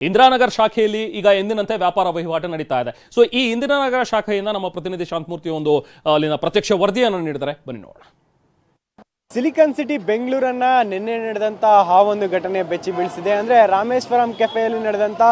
ಇಂದಿರಾನಗರ್ ಶಾಖೆಯಲ್ಲಿ ಈಗ ಎಂದಿನಂತೆ ವ್ಯಾಪಾರ ವಹಿವಾಟು ನಡೀತಾ ಇದೆ. ಸೊ ಈ ಇಂದಿರಾನಗರ ಶಾಖೆಯಿಂದ ನಮ್ಮ ಪ್ರತಿನಿಧಿ ಶಾಂತಮೂರ್ತಿ ಒಂದು, ಅಲ್ಲಿನ ಪ್ರತ್ಯಕ್ಷ ವರದಿಯನ್ನು ನೀಡಿದರೆ ಬನ್ನಿ ನೋಡೋಣ. ಸಿಲಿಕಾನ್ ಸಿಟಿ ಬೆಂಗಳೂರನ್ನ ನಿನ್ನೆ ನಡೆದಂತ ಆ ಒಂದು ಘಟನೆ ಬೆಚ್ಚಿ ಬೀಳಿಸಿದೆ. ಅಂದ್ರೆ ರಾಮೇಶ್ವರಂ ಕೆಫೆಯಲ್ಲಿ ನಡೆದಂತ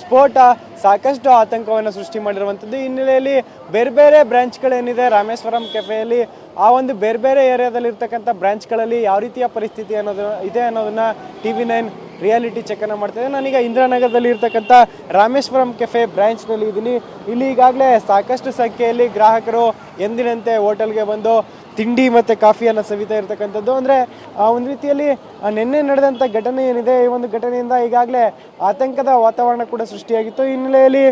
ಸ್ಫೋಟ ಸಾಕಷ್ಟು ಆತಂಕವನ್ನು ಸೃಷ್ಟಿ ಮಾಡಿರುವಂಥದ್ದು. ಹಿನ್ನೆಲೆಯಲ್ಲಿ ಬೇರೆ ಬೇರೆ ಬ್ರ್ಯಾಂಚ್ಗಳೇನಿದೆ ರಾಮೇಶ್ವರಂ ಕೆಫೆಯಲ್ಲಿ ಆ ಒಂದು ಬೇರೆ ಬೇರೆ ಏರಿಯಾದಲ್ಲಿ ಇರ್ತಕ್ಕಂಥ ಬ್ರಾಂಚ್ಗಳಲ್ಲಿ ಯಾವ ರೀತಿಯ ಪರಿಸ್ಥಿತಿ ಅನ್ನೋದು ಇದೆ ಅನ್ನೋದನ್ನ T V nine reality check ಅನ್ನ ಮಾಡ್ತಿದ್ದೆ ನಾನೀಗ ಇಂದಿರಾನಗರದಲ್ಲಿ ಇರ್ತಕ್ಕಂಥ ರಾಮೇಶ್ವರಂ ಕೆಫೆ ಬ್ರ್ಯಾಂಚ್ನಲ್ಲಿ ಇದ್ದೀನಿ. ಇಲ್ಲಿ ಈಗಾಗಲೇ ಸಾಕಷ್ಟು ಸಂಖ್ಯೆಯಲ್ಲಿ ಗ್ರಾಹಕರು ಎಂದಿನಂತೆ ಹೋಟೆಲ್ಗೆ ಬಂದು ತಿಂಡಿ ಮತ್ತು ಕಾಫಿಯನ್ನು ಸವಿತಾ ಇರ್ತಕ್ಕಂಥದ್ದು. ಅಂದರೆ ಒಂದು ರೀತಿಯಲ್ಲಿ ನಿನ್ನೆ ನಡೆದಂಥ ಘಟನೆ ಏನಿದೆ, ಈ ಒಂದು ಘಟನೆಯಿಂದ ಈಗಾಗಲೇ ಆತಂಕದ ವಾತಾವರಣ ಕೂಡ ಸೃಷ್ಟಿಯಾಗಿತ್ತು. ಈ ಹಿನ್ನೆಲೆಯಲ್ಲಿ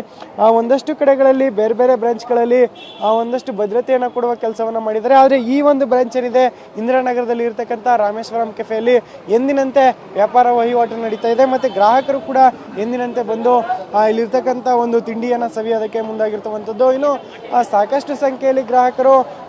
ಒಂದಷ್ಟು ಕಡೆಗಳಲ್ಲಿ, ಬೇರೆ ಬೇರೆ ಬ್ರಾಂಚ್ಗಳಲ್ಲಿ ಒಂದಷ್ಟು ಭದ್ರತೆಯನ್ನು ಕೊಡುವ ಕೆಲಸವನ್ನು ಮಾಡಿದ್ದಾರೆ. ಆದರೆ ಈ ಒಂದು ಬ್ರಾಂಚ್ ಏನಿದೆ, ಇಂದಿರಾನಗರದಲ್ಲಿ ಇರತಕ್ಕಂಥ ರಾಮೇಶ್ವರಂ ಕೆಫೆಯಲ್ಲಿ ಎಂದಿನಂತೆ ವ್ಯಾಪಾರ ವಹಿವಾಟು ನಡೀತಾ ಇದೆ. ಮತ್ತು ಗ್ರಾಹಕರು ಕೂಡ ಎಂದಿನಂತೆ ಬಂದು ಇಲ್ಲಿರ್ತಕ್ಕಂಥ ಒಂದು ತಿಂಡಿಯನ್ನು ಸವಿಯೋದಕ್ಕೆ ಮುಂದಾಗಿರ್ತಕ್ಕಂಥದ್ದು. ಇನ್ನು ಸಾಕಷ್ಟು ಸಂಖ್ಯೆಯಲ್ಲಿ ಗ್ರಾಹಕರು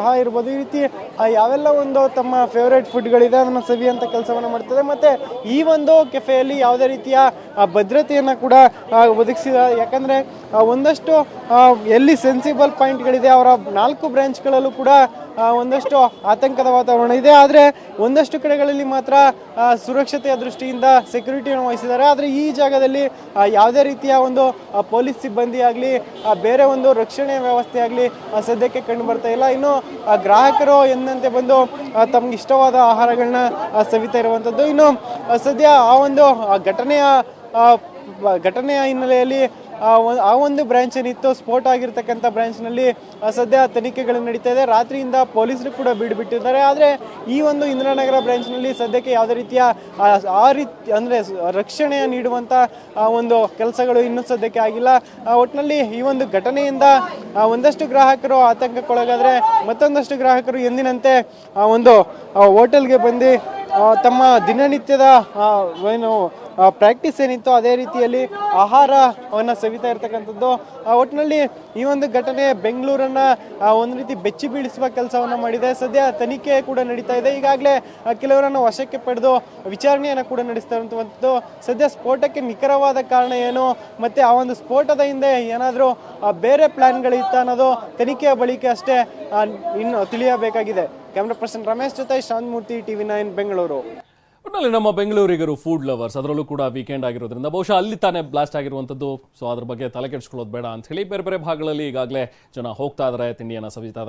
ಚಹಾ ಇರ್ಬೋದು. ಈ ರೀತಿ ಯಾವೆಲ್ಲ ಒಂದು ತಮ್ಮ ಫೇವ್ರೇಟ್ ಫುಡ್ಗಳಿದೆ ಅದನ್ನು ಸವಿಯಂತ ಕೆಲಸವನ್ನು ಮಾಡ್ತದೆ ಮತ್ತು ಈ ಒಂದು ಕೆಫೆಯಲ್ಲಿ ಯಾವುದೇ ರೀತಿಯ ಭದ್ರತೆಯನ್ನು ಕೂಡ ಒದಗಿಸಿದ, ಯಾಕಂದರೆ ಒಂದಷ್ಟು ಎಲ್ಲಿ ಸೆನ್ಸಿಬಲ್ ಪಾಯಿಂಟ್ಗಳಿದೆ ಅವರ ನಾಲ್ಕು ಬ್ರ್ಯಾಂಚ್ಗಳಲ್ಲೂ ಕೂಡ ಒಂದಷ್ಟು ಆತಂಕದ ವಾತಾವರಣ ಇದೆ. ಆದರೆ ಒಂದಷ್ಟು ಕಡೆಗಳಲ್ಲಿ ಮಾತ್ರ ಸುರಕ್ಷತೆಯ ದೃಷ್ಟಿಯಿಂದ ಸೆಕ್ಯೂರಿಟಿಯನ್ನು ವಹಿಸಿದ್ದಾರೆ. ಆದರೆ ಈ ಜಾಗದಲ್ಲಿ ಯಾವುದೇ ರೀತಿಯ ಒಂದು ಪೊಲೀಸ್ ಸಿಬ್ಬಂದಿ ಆಗಲಿ ಬೇರೆ ಒಂದು ರಕ್ಷಣೆ ವ್ಯವಸ್ಥೆ ಆಗಲಿ ಸದ್ಯಕ್ಕೆ ಕಂಡು ಬರ್ತಾ ಇಲ್ಲ. ಇನ್ನು ಗ್ರಾಹಕರು ಎಂದಂತೆ ಬಂದು ತಮಗೆ ಇಷ್ಟವಾದ ಆಹಾರಗಳನ್ನ ಸವಿತಾ ಇರುವಂಥದ್ದು ಇನ್ನು ಸದ್ಯ ಆ ಒಂದು ಘಟನೆಯ ಘಟನೆಯ ಹಿನ್ನೆಲೆಯಲ್ಲಿ ಆ ಒಂದು ಬ್ರಾಂಚ್ ಏನಿತ್ತು ಸ್ಫೋಟ ಆಗಿರ್ತಕ್ಕಂಥ ಬ್ರಾಂಚ್ನಲ್ಲಿ ಸದ್ಯ ತನಿಖೆಗಳು ನಡೀತಾ ಇದೆ. ರಾತ್ರಿಯಿಂದ ಪೊಲೀಸರು ಕೂಡ ಬಿಟ್ಟಿದ್ದಾರೆ ಆದರೆ ಈ ಒಂದು ಇಂದಿರಾನಗರ ಬ್ರಾಂಚ್ನಲ್ಲಿ ಸದ್ಯಕ್ಕೆ ಯಾವುದೇ ರೀತಿಯ ಆ, ರೀತಿ ಅಂದರೆ ರಕ್ಷಣೆ ನೀಡುವಂಥ ಒಂದು ಕೆಲಸಗಳು ಇನ್ನೂ ಸದ್ಯಕ್ಕೆ ಆಗಿಲ್ಲ. ಒಟ್ಟಿನಲ್ಲಿ ಈ ಒಂದು ಘಟನೆಯಿಂದ ಒಂದಷ್ಟು ಗ್ರಾಹಕರು ಆತಂಕಕ್ಕೊಳಗಾದರೆ ಮತ್ತೊಂದಷ್ಟು ಗ್ರಾಹಕರು ಎಂದಿನಂತೆ ಒಂದು ಹೋಟೆಲ್ಗೆ ಬಂದು ತಮ್ಮ ದಿನನಿತ್ಯದ ಏನು ಪ್ರಾಕ್ಟೀಸ್ ಏನಿತ್ತು ಅದೇ ರೀತಿಯಲ್ಲಿ ಆಹಾರವನ್ನು ಸವಿತಾ ಇರತಕ್ಕಂಥದ್ದು. ಆ, ಒಟ್ಟಿನಲ್ಲಿ ಈ ಒಂದು ಘಟನೆ ಬೆಂಗಳೂರನ್ನ ಒಂದು ರೀತಿ ಬೆಚ್ಚಿ ಬೀಳಿಸುವ ಕೆಲಸವನ್ನು ಮಾಡಿದೆ. ಸದ್ಯ ತನಿಖೆ ಕೂಡ ನಡೀತಾ ಇದೆ. ಈಗಾಗಲೇ ಕೆಲವರನ್ನು ವಶಕ್ಕೆ ಪಡೆದು ವಿಚಾರಣೆಯನ್ನು ಕೂಡ ನಡೆಸ್ತಾ ಇರುವಂಥದ್ದು ಸದ್ಯ ಸ್ಫೋಟಕ್ಕೆ ನಿಖರವಾದ ಕಾರಣ ಏನು? ಮತ್ತೆ ಆ ಒಂದು ಸ್ಫೋಟದ ಹಿಂದೆ ಏನಾದರೂ ಬೇರೆ ಪ್ಲಾನ್ಗಳಿತ್ತ ಅನ್ನೋದು ತನಿಖೆಯ ಬಳಿಕ ಅಷ್ಟೇ ಇನ್ನು ತಿಳಿಯಬೇಕಾಗಿದೆ. ಕ್ಯಾಮ್ರಾ ಪರ್ಸನ್ ರಮೇಶ್ ಜೊತೆ ಶಾಂತಮೂರ್ತಿ ಟಿವಿ ನೈನ್ ಬೆಂಗಳೂರು. ಒಟ್ಟಿನಲ್ಲಿ ನಮ್ಮ ಬೆಂಗಳೂರಿಗರು ಫುಡ್ ಲವರ್ಸ್ ಅದರಲ್ಲೂ ಕೂಡ ವೀಕೆಂಡ್ ಆಗಿರೋದ್ರಿಂದ ಬಹುಶಃ ಅಲ್ಲಿ ತಾನೇ ಬ್ಲಾಸ್ಟ್ ಆಗಿರುವಂಥದ್ದು ಸೊ ಅದ್ರ ಬಗ್ಗೆ ತಲೆ ಕೆಡಿಸ್ಕೊಳ್ಳೋದು ಬೇಡ ಅಂತ ಹೇಳಿ ಬೇರೆ ಬೇರೆ ಭಾಗಗಳಲ್ಲಿ ಈಗಾಗಲೇ ಜನ ಹೋಗ್ತಾ ಇದ್ದಾರೆ ತಿಂಡಿಯನ್ನು ಸವಿತಾ